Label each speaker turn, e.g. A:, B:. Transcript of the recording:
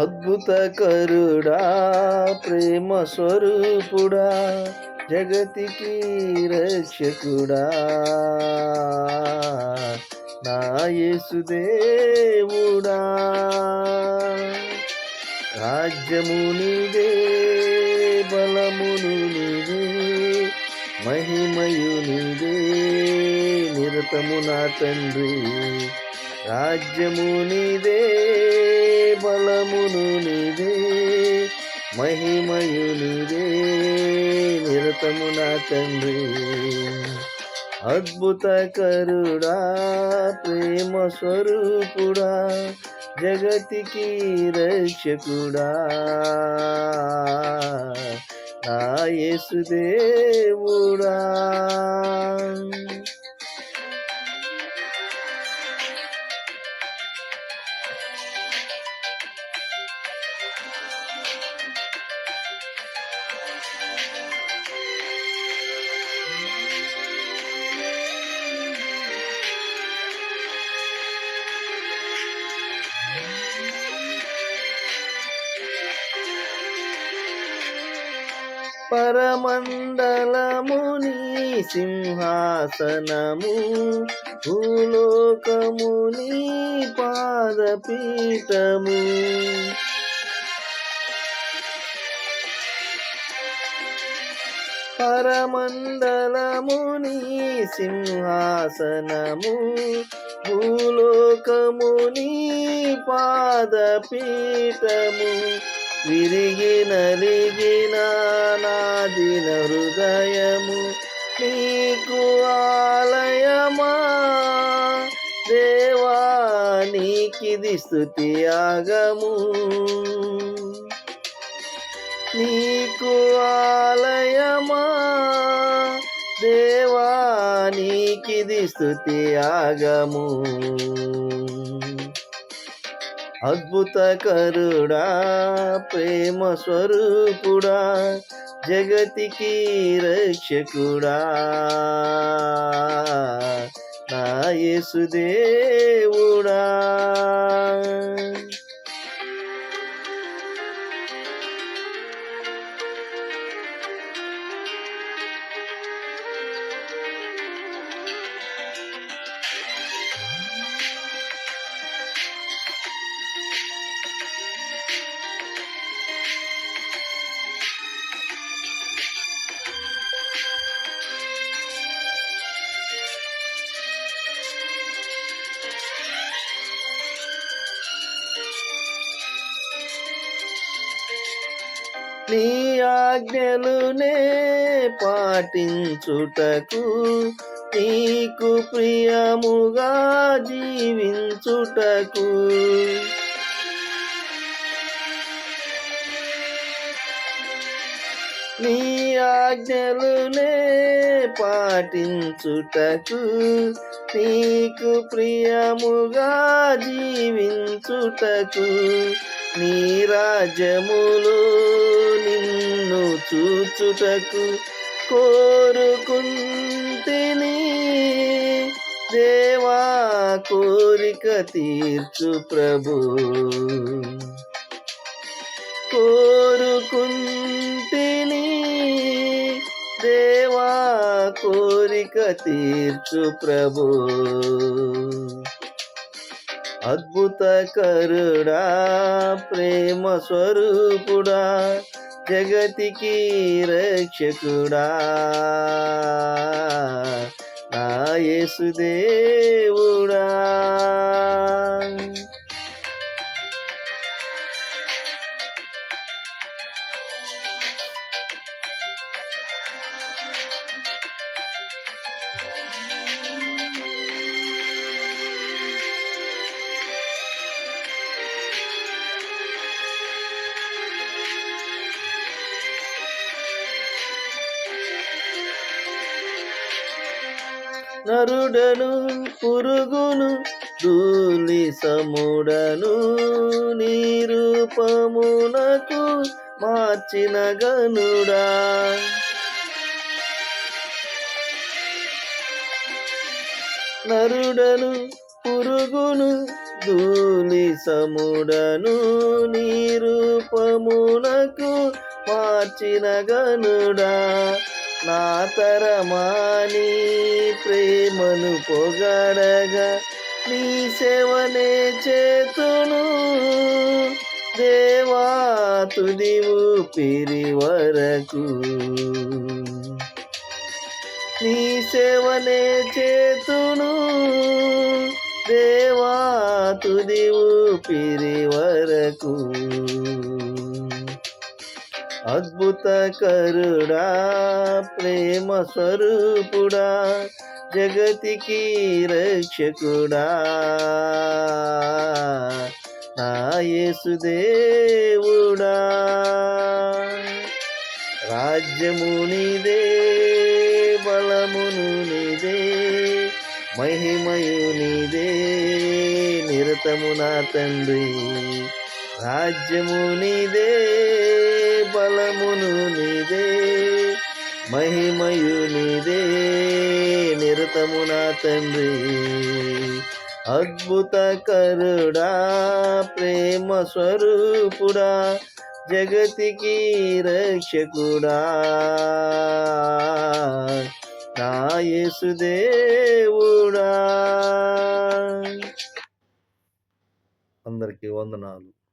A: అద్భుత కరుడా ప్రేమ స్వరూపుడా జగతికి రక్షకుడా. నా యేసుదేవుడా రాజ్యము నీదే బలమును నీదే మహిమయు నీదే నిరతము నా తండ్రి. రాజ్యము నీదే బలమును నీదే మహిమయు నీదే నిరతము నా తండ్రి. అద్భుత కరుడా ప్రేమ స్వరూపుడా జగతికి రక్షకుడా. నా యేసుదేవుడా. పరమండలముని సింహాసనము భూలోకముని పాదపీఠము. పరమండలముని సింహాసనము భూలోకముని పాదపీఠము. విరిగి నలిగిన నాదిన హృదయము నీకు ఆలయమా? దేవా నీకిది స్థుతి ఆగము నీకు ఆలయమా? దేవా నీకిది స్థుతి ఆగము అద్భుత కరుడా ప్రేమ స్వరూపుడా జగతికి రక్షకుడా. నా యేసుదేవుడా. నీ ఆజ్ఞలునే పాటించుటకు నీకు ప్రియముగా జీవించుటకు. నీ ఆజ్ఞలునే పాటించుటకు నీకు ప్రియముగా జీవించుటకు. నీ రాజ్యములు నిన్ను చూచుటకు కోరుకుంటిని. దేవా కోరిక తీర్చు ప్రభు. కోరుకుంటిని. దేవా కోరిక తీర్చు ప్రభు. అద్భుత కరుడా ప్రేమ స్వరూపుడా జగతికి రక్షకుడా. నా నరుడను పురుగును ధూళి సముడను నీరూపమునకు మార్చిన గనుడా నరుడను పురుగును ధూళి సముడను నీరూపమునకు మార్చిన గనుడా నా తరమాని ప్రేమను పొగడగా నీ సేవనే చేతును. దేవా తుది ఊపిరి వరకు. నీ సేవనే చేతును. దేవా తుది ఊపిరి వరకు. అద్భుత కరుడా ప్రేమ స్వరూపుడా జగతికి రక్షకుడా. నాయసుదేవుడా రాజ్యము నీదే బలమును నీదే మహిమయు నీదే నిరతము నా తండ్రి. రాజ్యము నీదే బలమును నీదే మహిమయు నీదే నిరతము నా తండ్రి. అద్భుత కరుడా ప్రేమ స్వరూపుడా జగతికి రక్షకుడా. నాయసుదేవుడా అందరికీ వందనాలు.